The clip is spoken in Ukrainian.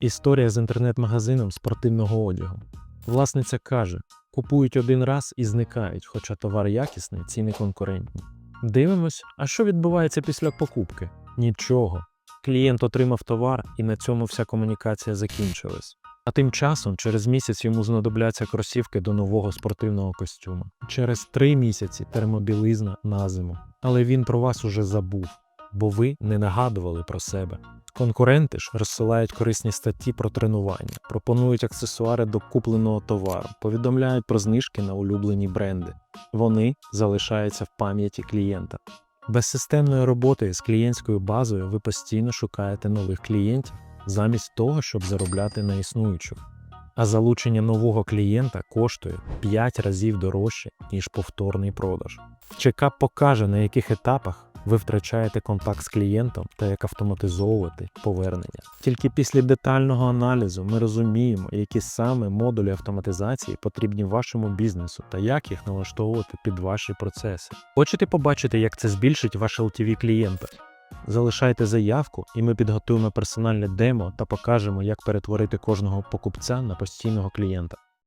Історія з інтернет-магазином спортивного одягу. Власниця каже: купують один раз і зникають, хоча товар якісний, ціни конкурентні. Дивимось, а що відбувається після покупки? Нічого. Клієнт отримав товар, і на цьому вся комунікація закінчилась. А тим часом через місяць йому знадобляться кросівки до нового спортивного костюма. Через три місяці термобілизна на зиму. Але він про вас уже забув, бо ви не нагадували про себе. Конкуренти ж розсилають корисні статті про тренування, пропонують аксесуари до купленого товару, повідомляють про знижки на улюблені бренди. Вони залишаються в пам'яті клієнта. Без системної роботи з клієнтською базою ви постійно шукаєте нових клієнтів замість того, щоб заробляти на існуючих. А залучення нового клієнта коштує 5 разів дорожче, ніж повторний продаж. Чекап покаже, на яких етапах ви втрачаєте контакт з клієнтом та як автоматизовувати повернення. Тільки після детального аналізу ми розуміємо, які саме модулі автоматизації потрібні вашому бізнесу та як їх налаштовувати під ваші процеси. Хочете побачити, як це збільшить ваш LTV клієнта? Залишайте заявку, і ми підготуємо персональне демо та покажемо, як перетворити кожного покупця на постійного клієнта.